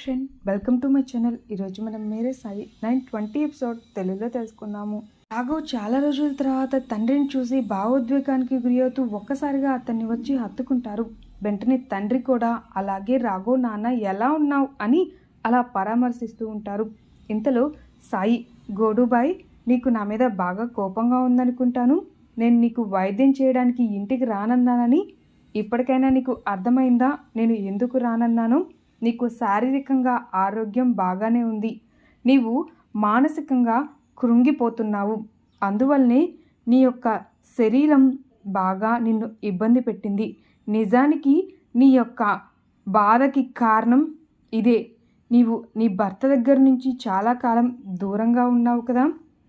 Friend welcome to my channel. ఈరోజు మనం Mere Sai nine twenty episode తెలుగులో తెలుసుకుందాము. రాఘవ్ చాలా రోజుల తర్వాత తండ్రిని చూసి భావోద్వేగానికి గురి అవుతూ ఒక్కసారిగా అతన్ని వచ్చి హత్తుకుంటారు. వెంటనే తండ్రి కూడా అలాగే రాఘవ్ నాన్న ఎలా ఉన్నావు? అని అలా పరామర్శిస్తూ ఉంటారు. ఇంతలో సాయి గోడుబాయ్ నీకు నా మీద బాగా కోపంగా ఉందనుకుంటాను. నేను నీకు వైద్యం చేయడానికి ఇంటికి రానన్నానని. ఇప్పటికైనా నీకు అర్థమైందా? నేను ఎందుకు రానన్నాను? నీకు శారీరకంగా ఆరోగ్యం బాగానే ఉంది. నీవు మానసికంగా కృంగిపోతున్నావు. అందువల్లనే నీ యొక్క శరీరం బాగా నిన్ను ఇబ్బంది పెట్టింది. నిజానికి నీ యొక్క బాధకి కారణం ఇదే. నీవు నీ భర్త దగ్గర నుంచి చాలా కాలం దూరంగా ఉన్నావు కదా.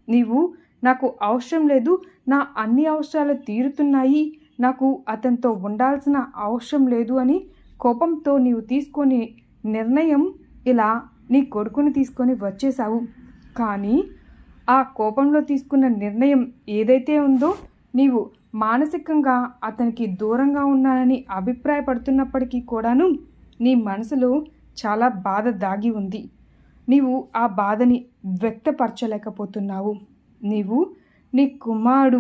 నీవు నాకు అవసరం లేదు. నా అన్ని అవసరాలు తీరుతున్నాయి. నాకు అతనితో ఉండాల్సిన అవసరం లేదు అని కోపంతో నీవు తీసుకొని నిర్ణయం ఇలా నీ కొడుకుని తీసుకొని వచ్చేసావు కానీ ఆ కోపంలో తీసుకున్న నిర్ణయం ఏదైతే ఉందో నీవు మానసికంగా అతనికి దూరంగా ఉన్నానని అభిప్రాయపడుతున్నప్పటికీ కూడాను నీ మనసులో చాలా బాధ దాగి ఉంది. నీవు ఆ బాధని వ్యక్తపరచలేకపోతున్నావు. నీవు నీ కుమారుడు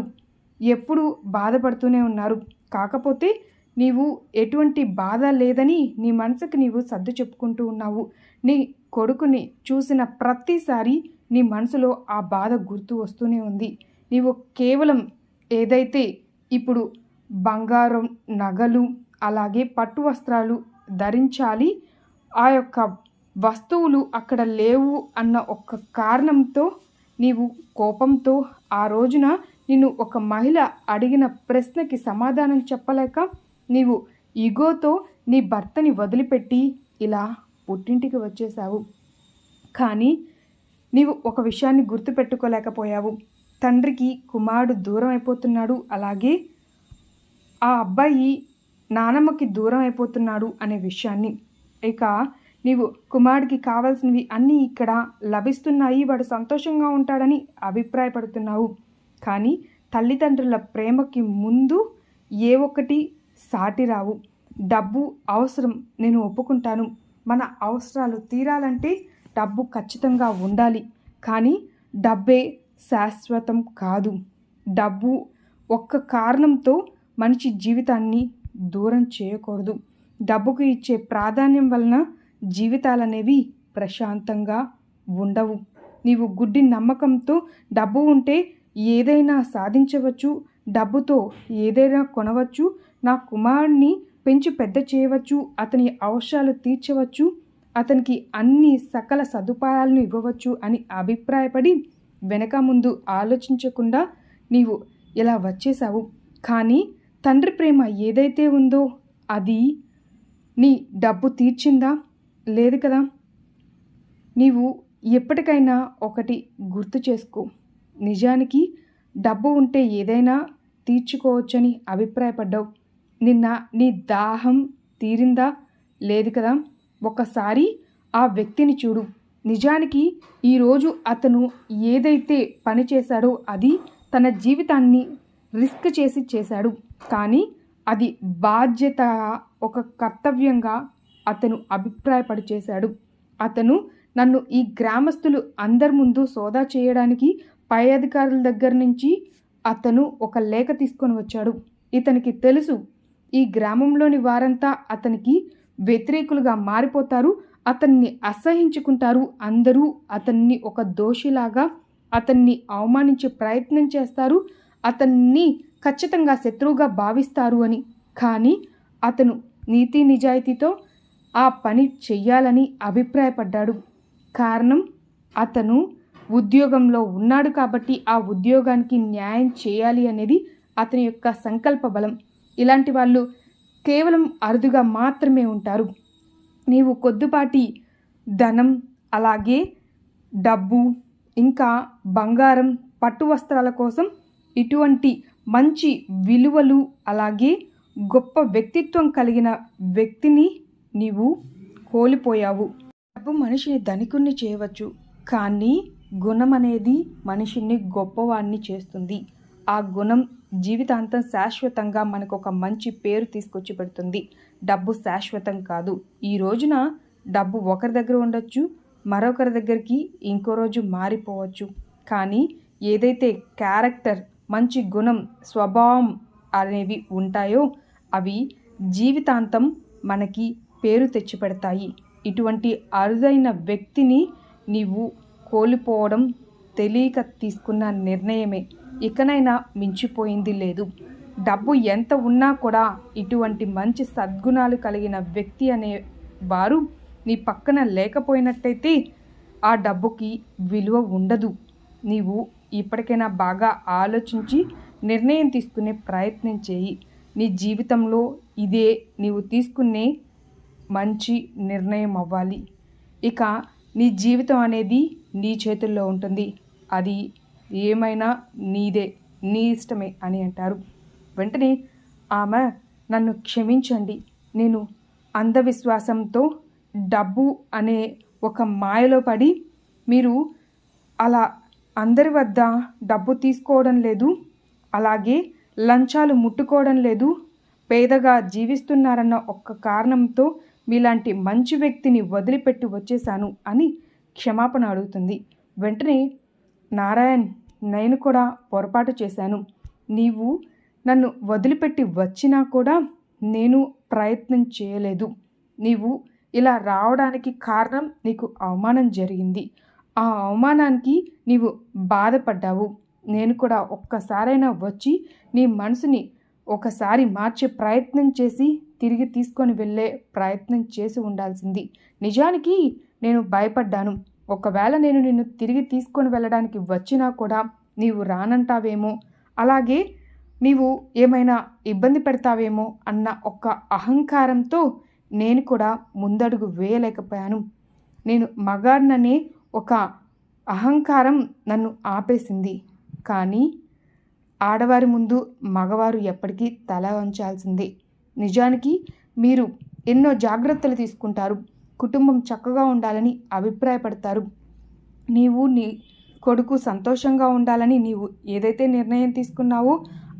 ఎప్పుడు బాధపడుతూనే ఉన్నారు. కాకపోతే నీవు ఎటువంటి బాధ లేదని నీ మనసుకు నీవు సర్దు చెప్పుకుంటూ ఉన్నావు. నీ కొడుకుని చూసిన ప్రతిసారి నీ మనసులో ఆ బాధ గుర్తు వస్తూనే ఉంది. నీవు కేవలం ఏదైతే ఇప్పుడు బంగారం నగలు అలాగే పట్టు వస్త్రాలు ధరించాలి ఆ యొక్క వస్తువులు అక్కడ లేవు అన్న ఒక్క కారణంతో నీవు కోపంతో ఆ రోజున నిన్ను ఒక మహిళ అడిగిన ప్రశ్నకి సమాధానం చెప్పలేక నీవు ఈగోతో నీ భర్తని వదిలిపెట్టి ఇలా పుట్టింటికి వచ్చేసావు కానీ నీవు ఒక విషయాన్ని గుర్తుపెట్టుకోలేకపోయావు. తండ్రికి కుమారుడు దూరం అయిపోతున్నాడు అలాగే ఆ అబ్బాయి నానమ్మకి దూరం అయిపోతున్నాడు అనే విషయాన్ని. ఇక నీవు కుమారుడికి కావాల్సినవి అన్నీ ఇక్కడ లభిస్తున్నాయి. వాడు సంతోషంగా ఉంటాడని అభిప్రాయపడుతున్నావు. కానీ తల్లిదండ్రుల ప్రేమకి ముందు ఏ ఒక్కటి సాటి రావు డబ్బు అవసరం నేను ఒప్పుకుంటాను. మన అవసరాలు తీరాలంటే డబ్బు ఖచ్చితంగా ఉండాలి. కానీ డబ్బే శాశ్వతం కాదు. డబ్బు ఒక్క కారణంతో మనిషి జీవితాన్ని దూరం చేయకూడదు. డబ్బుకు ఇచ్చే ప్రాధాన్యం వలన జీవితాలనేవి ప్రశాంతంగా ఉండవు. నీవు గుడ్డి నమ్మకంతో డబ్బు ఉంటే ఏదైనా సాధించవచ్చు డబ్బుతో ఏదైనా కొనవచ్చు నా కుమారుణ్ణి పెంచి పెద్ద చేయవచ్చు అతని అవసరాలు తీర్చవచ్చు అతనికి అన్ని సకల సదుపాయాలను ఇవ్వవచ్చు అని అభిప్రాయపడి వెనక ముందు ఆలోచించకుండా నీవు ఇలా వచ్చేసావు కానీ తండ్రి ప్రేమ ఏదైతే ఉందో అది నీ డబ్బు తీర్చిందా? లేదు కదా. నీవు ఎప్పటికైనా ఒకటి గుర్తు చేసుకో. నిజానికి డబ్బు ఉంటే ఏదైనా తీర్చుకోవచ్చని అభిప్రాయపడ్డావు. నిన్న నీ దాహం తీరిందా? లేదు కదా. ఒకసారి ఆ వ్యక్తిని చూడు. నిజానికి ఈరోజు అతను ఏదైతే పని చేశాడో అది తన జీవితాన్ని రిస్క్ చేసి చేశాడు. కానీ అది బాధ్యత ఒక కర్తవ్యంగా అతను అభిప్రాయపడి చేశాడు. అతను నన్ను ఈ గ్రామస్తులు అందరి ముందు సోదా చేయడానికి పై అధికారుల దగ్గర నుంచి అతను ఒక లేఖ తీసుకొని వచ్చాడు. ఇతనికి తెలుసు ఈ గ్రామంలోని వారంతా అతనికి వ్యతిరేకులుగా మారిపోతారు అతన్ని అసహించుకుంటారు. అందరూ అతన్ని ఒక దోషిలాగా అతన్ని అవమానించే ప్రయత్నం చేస్తారు. అతన్ని ఖచ్చితంగా శత్రువుగా భావిస్తారు అని. కానీ అతను నీతి నిజాయితీతో ఆ పని చెయ్యాలని అభిప్రాయపడ్డాడు. కారణం అతను ఉద్యోగంలో ఉన్నాడు కాబట్టి ఆ ఉద్యోగానికి న్యాయం చేయాలి అనేది అతని యొక్క సంకల్ప బలం. ఇలాంటి వాళ్ళు కేవలం అరుదుగా మాత్రమే ఉంటారు. నీవు కొద్దిపాటి ధనం అలాగే డబ్బు ఇంకా బంగారం పట్టు వస్త్రాల కోసం ఇటువంటి మంచి విలువలు అలాగే గొప్ప వ్యక్తిత్వం కలిగిన వ్యక్తిని నీవు కోల్పోయావు. డబ్బు మనిషిని ధనికుణ్ణి చేయవచ్చు కానీ గుణం అనేది మనిషిని గొప్పవాణ్ణి చేస్తుంది. ఆ గుణం జీవితాంతం శాశ్వతంగా మనకు ఒక మంచి పేరు తీసుకొచ్చి పెడుతుంది. డబ్బు శాశ్వతం కాదు. ఈ రోజున డబ్బు ఒకరి దగ్గర ఉండొచ్చు మరొకరి దగ్గరికి ఇంకో రోజు మారిపోవచ్చు. కానీ ఏదైతే క్యారెక్టర్ మంచి గుణం స్వభావం అనేవి ఉంటాయో అవి జీవితాంతం మనకి పేరు తెచ్చిపెడతాయి. ఇటువంటి అరుదైన వ్యక్తిని నీవు కోల్పోవడం తెలియక తీసుకున్న నిర్ణయమే. ఇకనైనా మించిపోయింది లేదు. డబ్బు ఎంత ఉన్నా కూడా ఇటువంటి మంచి సద్గుణాలు కలిగిన వ్యక్తి అనే వారు నీ పక్కన లేకపోయినట్టయితే ఆ డబ్బుకి విలువ ఉండదు. నీవు ఇప్పటికైనా బాగా ఆలోచించి నిర్ణయం తీసుకునే ప్రయత్నం చేయి. నీ జీవితంలో ఇదే నీవు తీసుకునే మంచి నిర్ణయం అవ్వాలి. ఇక నీ జీవితం అనేది నీ చేతుల్లో ఉంటుంది. అది ఏమైనా నీదే నీ ఇష్టమే అని అంటారు. వెంటనే ఆమె నన్ను క్షమించండి. నేను అంధవిశ్వాసంతో డబ్బు అనే ఒక మాయలో పడి మీరు అలా అందరి వద్ద డబ్బు తీసుకోవడం లేదు అలాగే లంచాలు ముట్టుకోవడం లేదు పేదగా జీవిస్తున్నారన్న ఒక్క కారణంతో మీలాంటి మంచి వ్యక్తిని వదిలిపెట్టి వచ్చేశాను అని క్షమాపణ అడుగుతుంది. వెంటనే నారాయణ్ నేను కూడా పొరపాటు చేశాను. నీవు నన్ను వదిలిపెట్టి వచ్చినా కూడా నేను ప్రయత్నం చేయలేదు. నీవు ఇలా రావడానికి కారణం నీకు అవమానం జరిగింది. ఆ అవమానానికి నీవు బాధపడ్డావు. నేను కూడా ఒక్కసారైనా వచ్చి నీ మనసుని ఒకసారి మార్చే ప్రయత్నం చేసి తిరిగి తీసుకొని వెళ్ళే ప్రయత్నం చేసి ఉండాల్సింది. నిజానికి నేను భయపడ్డాను. ఒకవేళ నేను నిన్ను తిరిగి తీసుకొని వెళ్ళడానికి వచ్చినా కూడా నీవు రానంటావేమో? అలాగే నీవు ఏమైనా ఇబ్బంది పెడతావేమో? అన్న ఒక్క అహంకారంతో నేను కూడా ముందడుగు వేయలేకపోయాను. నేను మగాడిననే ఒక అహంకారం నన్ను ఆపేసింది. కానీ ఆడవారి ముందు మగవారు ఎప్పటికీ తల వంచాల్సిందే. నిజానికి మీరు ఎన్నో జాగ్రత్తలు తీసుకుంటారు. కుటుంబం చక్కగా ఉండాలని అభిప్రాయపడతారు. నీవు నీ కొడుకు సంతోషంగా ఉండాలని నీవు ఏదైతే నిర్ణయం తీసుకున్నావో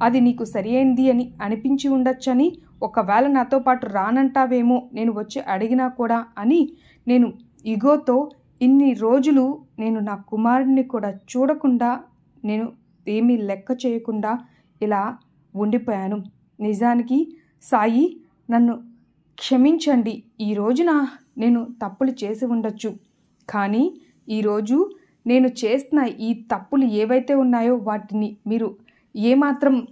అది నీకు సరియైంది అని అనిపించి ఉండొచ్చని ఒకవేళ నాతో పాటు రానంటావేమో నేను వచ్చి అడిగినా కూడా అని నేను ఇగోతో ఇన్ని రోజులు నేను నా కుమారుడిని కూడా చూడకుండా నేను ఏమీ లెక్క చేయకుండా ఇలా ఉండిపోయాను. నిజానికి సాయి నన్ను క్షమించండి. ఈ రోజున నేను తప్పులు చేసి ఉండొచ్చు. కానీ ఈరోజు నేను చేస్తున్న ఈ తప్పులు ఏవైతే ఉన్నాయో వాటిని మీరు ఏమాత్రం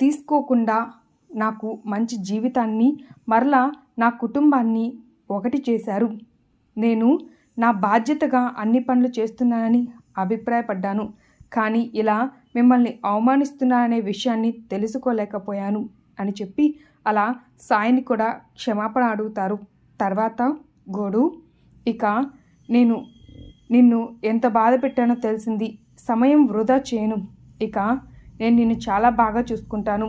తీసుకోకుండా నాకు మంచి జీవితాన్ని మరలా నా కుటుంబాన్ని ఒకటి చేశారు. నేను నా బాధ్యతగా అన్ని పనులు చేస్తున్నానని అభిప్రాయపడ్డాను. కానీ ఇలా మిమ్మల్ని అవమానిస్తున్నాననే విషయాన్ని తెలుసుకోలేకపోయాను అని చెప్పి అలా సాయిని కూడా క్షమాపణ అడుగుతారు. తర్వాత గోడు ఇక నేను నిన్ను ఎంత బాధ పెట్టానో తెలిసింది. సమయం వృధా చేయను. ఇక నేను నిన్ను చాలా బాగా చూసుకుంటాను.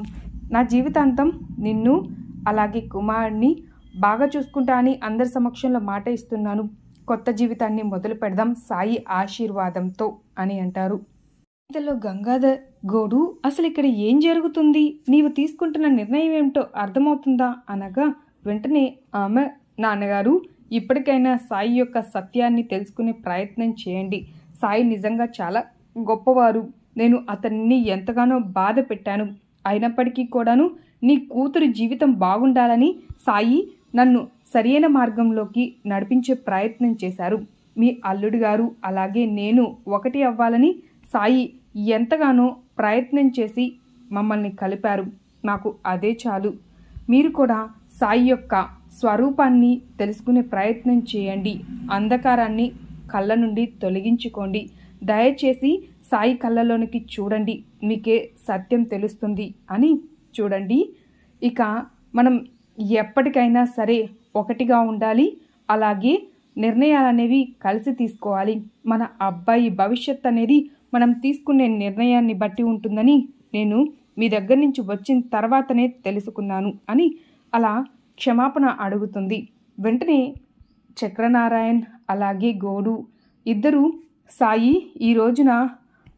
నా జీవితాంతం నిన్ను అలాగే కుమారుడిని బాగా చూసుకుంటా అని అందరి సమక్షంలో మాట ఇస్తున్నాను. కొత్త జీవితాన్ని మొదలు పెడదాం సాయి ఆశీర్వాదంతో అని అంటారు. ఇంతలో గంగాధర్ గోడు అసలు ఇక్కడ ఏం జరుగుతుంది? నీవు తీసుకుంటున్న నిర్ణయం ఏమిటో అర్థమవుతుందా? అనగా వెంటనే ఆమె నాన్నగారు ఇప్పటికైనా సాయి యొక్క సత్యాన్ని తెలుసుకునే ప్రయత్నం చేయండి. సాయి నిజంగా చాలా గొప్పవారు. నేను అతన్ని ఎంతగానో బాధ పెట్టాను. అయినప్పటికీ కూడాను నీ కూతురు జీవితం బాగుండాలని సాయి నన్ను సరైన మార్గంలోకి నడిపించే ప్రయత్నం చేశారు. మీ అల్లుడు గారు అలాగే నేను ఒకటి అవ్వాలని సాయి ఎంతగానో ప్రయత్నం చేసి మమ్మల్ని కలిపారు. నాకు అదే చాలు. మీరు కూడా సాయి యొక్క స్వరూపాన్ని తెలుసుకునే ప్రయత్నం చేయండి. అంధకారాన్ని కళ్ళ నుండి తొలగించుకోండి. దయచేసి సాయి కళ్ళలోనికి చూడండి. మీకే సత్యం తెలుస్తుంది అని చూడండి. ఇక మనం ఎప్పటికైనా సరే ఒకటిగా ఉండాలి. అలాగే నిర్ణయాలు అనేవి కలిసి తీసుకోవాలి. మన అబ్బాయి భవిష్యత్ అనేది మనం తీసుకునే నిర్ణయాన్ని బట్టి ఉంటుందని నేను మీ దగ్గర నుంచి వచ్చిన తర్వాతనే తెలుసుకున్నాను అని అలా క్షమాపణ అడుగుతుంది. వెంటనే చక్రనారాయణ్ అలాగే గోడు ఇద్దరు సాయి ఈ రోజున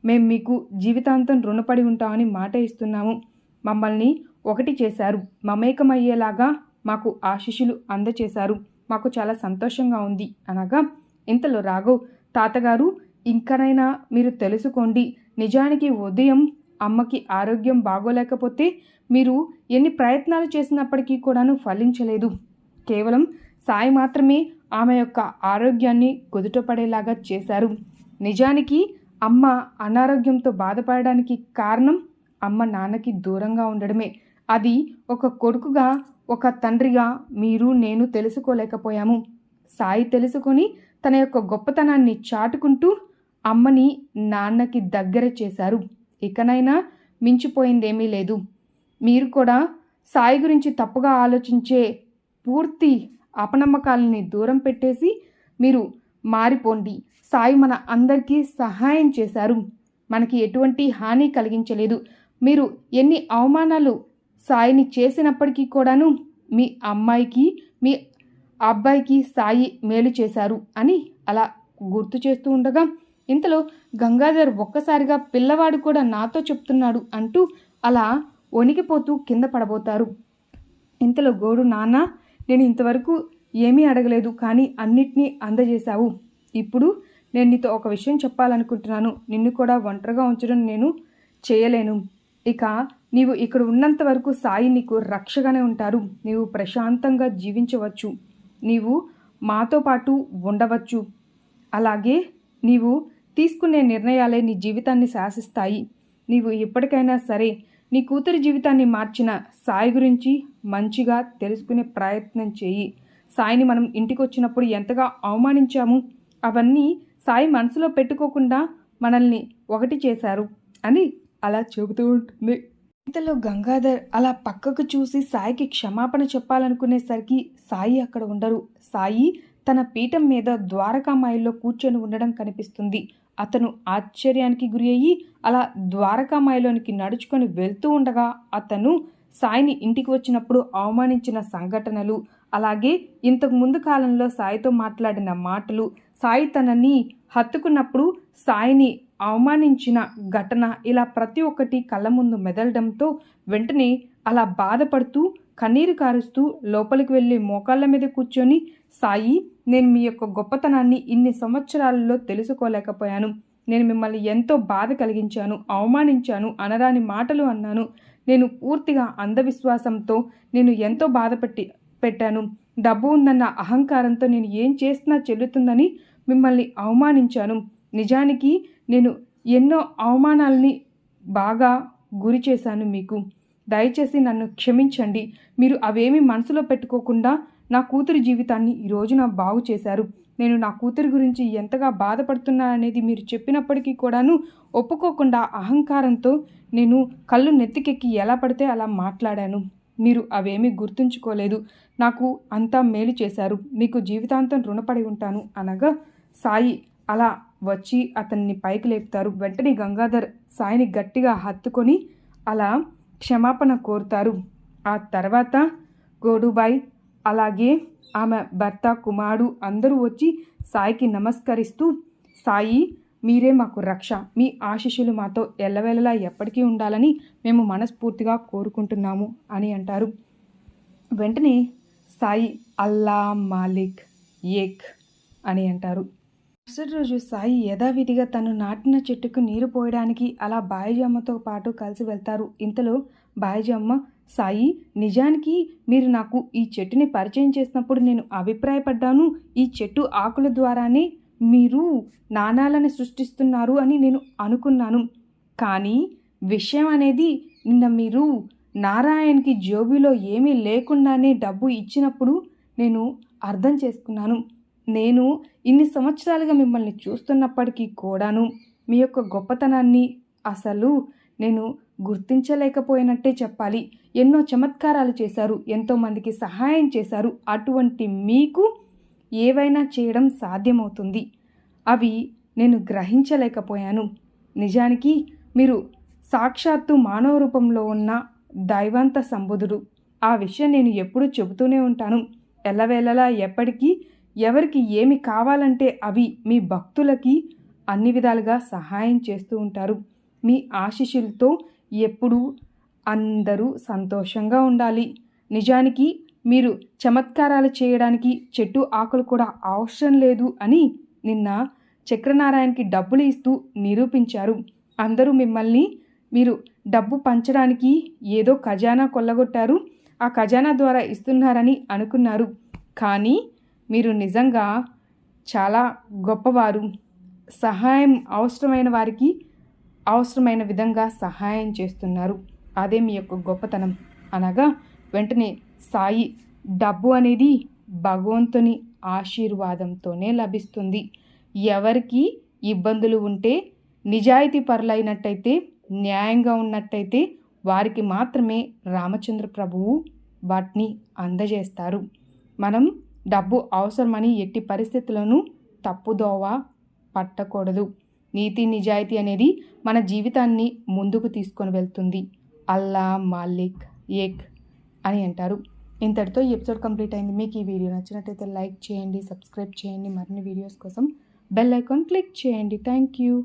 మేము మీకు జీవితాంతం రుణపడి ఉంటామని మాట ఇస్తున్నాము. మమ్మల్ని ఒకటి చేశారు. మమేకమయ్యేలాగా మాకు ఆశీస్సులు అందచేశారు. మాకు చాలా సంతోషంగా ఉంది. అనగా ఇంతలో రాఘవ్ తాతగారు ఇంకనైనా మీరు తెలుసుకోండి. నిజానికి ఉదయం అమ్మకి ఆరోగ్యం బాగోలేకపోతే మీరు ఎన్ని ప్రయత్నాలు చేసినప్పటికీ కూడాను ఫలించలేదు. కేవలం సాయి మాత్రమే ఆమె యొక్క ఆరోగ్యాన్ని కుదుటపడేలాగా చేశారు. నిజానికి అమ్మ అనారోగ్యంతో బాధపడడానికి కారణం అమ్మ నాన్నకి దూరంగా ఉండడమే. అది ఒక కొడుకుగా ఒక తండ్రిగా మీరు నేను తెలుసుకోలేకపోయాము. సాయి తెలుసుకొని తన యొక్క గొప్పతనాన్ని చాటుకుంటూ అమ్మని నాన్నకి దగ్గర చేశారు. ఇకనైనా మించిపోయిందేమీ లేదు. మీరు కూడా సాయి గురించి తప్పుగా ఆలోచించే పూర్తి అపనమ్మకాలని దూరం పెట్టేసి మీరు మారిపోండి. సాయి మన అందరికీ సహాయం చేశారు. మనకి ఎటువంటి హాని కలిగించలేదు. మీరు ఎన్ని అవమానాలు సాయిని చేసినప్పటికీ కూడాను మీ అమ్మాయికి మీ అబ్బాయికి సాయి మేలు చేశారు అని అలా గుర్తు చేస్తూ ఉండగా ఇంతలో గంగాధర్ ఒక్కసారిగా పిల్లవాడు కూడా నాతో చెప్తున్నాడు అంటూ అలా వణికిపోతూ కింద పడబోతారు. ఇంతలో గోడు నాన్న నేను ఇంతవరకు ఏమీ అడగలేదు కానీ అన్నిటినీ అందజేశావు. ఇప్పుడు నేను నీతో ఒక విషయం చెప్పాలనుకుంటున్నాను. నిన్ను కూడా ఒంటరిగా ఉంచడం నేను చేయలేను. ఇక నీవు ఇక్కడ ఉన్నంత వరకు సాయి నీకు రక్షగానే ఉంటారు. నీవు ప్రశాంతంగా జీవించవచ్చు. నీవు మాతో పాటు ఉండవచ్చు. అలాగే నీవు తీసుకునే నిర్ణయాలే నీ జీవితాన్ని శాసిస్తాయి. నీవు ఎప్పటికైనా సరే నీ కూతురి జీవితాన్ని మార్చిన సాయి గురించి మంచిగా తెలుసుకునే ప్రయత్నం చేయి. సాయిని మనం ఇంటికి వచ్చినప్పుడు ఎంతగా అవమానించాము అవన్నీ సాయి మనసులో పెట్టుకోకుండా మనల్ని ఒకటి చేశారు అని అలా చెబుతూ ఉంటుంది. ఇంతలో గంగాధర్ అలా పక్కకు చూసి సాయికి క్షమాపణ చెప్పాలనుకునేసరికి సాయి అక్కడ ఉండరు. సాయి తన పీఠం మీద ద్వారకామాయిల్లో కూర్చొని ఉండడం కనిపిస్తుంది. అతను ఆశ్చర్యానికి గురి అయ్యి అలా ద్వారకామాయలోనికి నడుచుకొని వెళ్తూ ఉండగా అతను సాయిని ఇంటికి వచ్చినప్పుడు అవమానించిన సంఘటనలు అలాగే ఇంతకు ముందు కాలంలో సాయితో మాట్లాడిన మాటలు సాయి తనని హత్తుకున్నప్పుడు సాయిని అవమానించిన ఘటన ఇలా ప్రతి ఒక్కటి కళ్ళ ముందు మెదలడంతో వెంటనే అలా బాధపడుతూ కన్నీరు కారుస్తూ లోపలికి వెళ్ళి మోకాళ్ళ మీద కూర్చొని సాయి నేను మీ యొక్క గొప్పతనాన్ని ఇన్ని సంవత్సరాలలో తెలుసుకోలేకపోయాను. నేను మిమ్మల్ని ఎంతో బాధ కలిగించాను అవమానించాను అనరాని మాటలు అన్నాను. నేను పూర్తిగా అంధవిశ్వాసంతో నేను ఎంతో బాధపెట్టి పెట్టాను. డబ్బు ఉందన్న అహంకారంతో నేను ఏం చేసినా చెల్లుతుందని మిమ్మల్ని అవమానించాను. నిజానికి నేను ఎన్నో అవమానాలని బాగా గురి చేశాను మీకు. దయచేసి నన్ను క్షమించండి. మీరు అవేమీ మనసులో పెట్టుకోకుండా నా కూతురి జీవితాన్ని ఈరోజున రోజున బాగు చేశారు. నేను నా కూతురి గురించి ఎంతగా బాధపడుతున్నాననేది మీరు చెప్పినప్పటికీ కూడాను ఒప్పుకోకుండా అహంకారంతో నేను కళ్ళు నెత్తికెక్కి ఎలా పడితే అలా మాట్లాడాను. మీరు అవేమీ గుర్తుంచుకోలేదు. నాకు అంతా మేలు చేశారు. మీకు జీవితాంతం రుణపడి ఉంటాను అనగా సాయి అలా వచ్చి అతన్ని పైకి లేపుతారు. వెంటనే గంగాధర్ సాయిని గట్టిగా హత్తుకొని అలా క్షమాపణ కోరుతారు. ఆ తర్వాత గోడుబాయ్ అలాగే ఆమె భర్త కుమారుడు అందరూ వచ్చి సాయికి నమస్కరిస్తూ సాయి మీరే మాకు రక్ష. మీ ఆశీస్సులు మాతో ఎల్లవేళలా ఎప్పటికీ ఉండాలని మేము మనస్ఫూర్తిగా కోరుకుంటున్నాము అని అంటారు. వెంటనే సాయి అల్లా మాలిక్ ఏక్ అని అంటారు. మరుసటి రోజు సాయి యథావిధిగా తను నాటిన చెట్టుకు నీరు పోయడానికి అలా బాయిజమ్మతో పాటు కలిసి వెళ్తారు. ఇంతలో బాయిజమ్మ సాయి నిజానికి మీరు నాకు ఈ చెట్టుని పరిచయం చేసినప్పుడు నేను అభిప్రాయపడ్డాను. ఈ చెట్టు ఆకుల ద్వారానే మీరు నాణాలను సృష్టిస్తున్నారు అని నేను అనుకున్నాను. కానీ విషయం అనేది నిన్న మీరు నారాయణకి జోబిలో ఏమీ లేకుండానే డబ్బు ఇచ్చినప్పుడు నేను అర్థం చేసుకున్నాను. నేను ఇన్ని సంవత్సరాలుగా మిమ్మల్ని చూస్తున్నప్పటికీ కూడాను మీ యొక్క గొప్పతనాన్ని అసలు నేను గుర్తించలేకపోయినట్టే చెప్పాలి. ఎన్నో చమత్కారాలు చేశారు ఎంతోమందికి సహాయం చేశారు. అటువంటి మీకు ఏవైనా చేయడం సాధ్యమవుతుంది. అవి నేను గ్రహించలేకపోయాను. నిజానికి మీరు సాక్షాత్తు మానవ రూపంలో ఉన్న దైవంత సంబుధుడు. ఆ విషయం నేను ఎప్పుడూ చెబుతూనే ఉంటాను. ఎల్లవేళలా ఎప్పటికీ ఎవరికి ఏమి కావాలంటే అవి మీ భక్తులకి అన్ని విధాలుగా సహాయం చేస్తూ ఉంటారు. మీ ఆశీస్సులతో ఎప్పుడూ అందరూ సంతోషంగా ఉండాలి. నిజానికి మీరు చమత్కారాలు చేయడానికి చెట్టు ఆకులు కూడా అవసరం లేదు అని నిన్న చక్రనారాయణకి డబ్బులు ఇస్తూ నిరూపించారు. అందరూ మిమ్మల్ని మీరు డబ్బు పంచడానికి ఏదో ఖజానా కొల్లగొట్టారు. ఆ ఖజానా ద్వారా ఇస్తున్నారని అనుకున్నారు. కానీ మీరు నిజంగా చాలా గొప్పవారు. సహాయం అవసరమైన వారికి అవసరమైన విధంగా సహాయం చేస్తున్నారు. అదే మీ యొక్క గొప్పతనం. అనగా వెంటనే సాయి డబ్బు అనేది భగవంతుని ఆశీర్వాదంతోనే లభిస్తుంది. ఎవరికి ఇబ్బందులు ఉంటే నిజాయితీ పరులైనట్టయితే న్యాయంగా ఉన్నట్టయితే వారికి మాత్రమే రామచంద్ర ప్రభువు వాటిని అందజేస్తారు. మనం డబ్బు అవసరమని ఎట్టి పరిస్థితులను తప్పుదోవ పట్టకూడదు. నీతి నిజాయితీ అనేది మన జీవితాన్ని ముందుకు తీసుకొని వెళ్తుంది. అల్లా మాలిక్ ఏక్ అని అంటారు. ఇంతటితో ఈ ఎపిసోడ్ కంప్లీట్ అయింది. మీకు ఈ వీడియో నచ్చినట్టయితే లైక్ చేయండి సబ్స్క్రైబ్ చేయండి. మరిన్ని వీడియోస్ కోసం బెల్ ఐకాన్ క్లిక్ చేయండి. Thank you.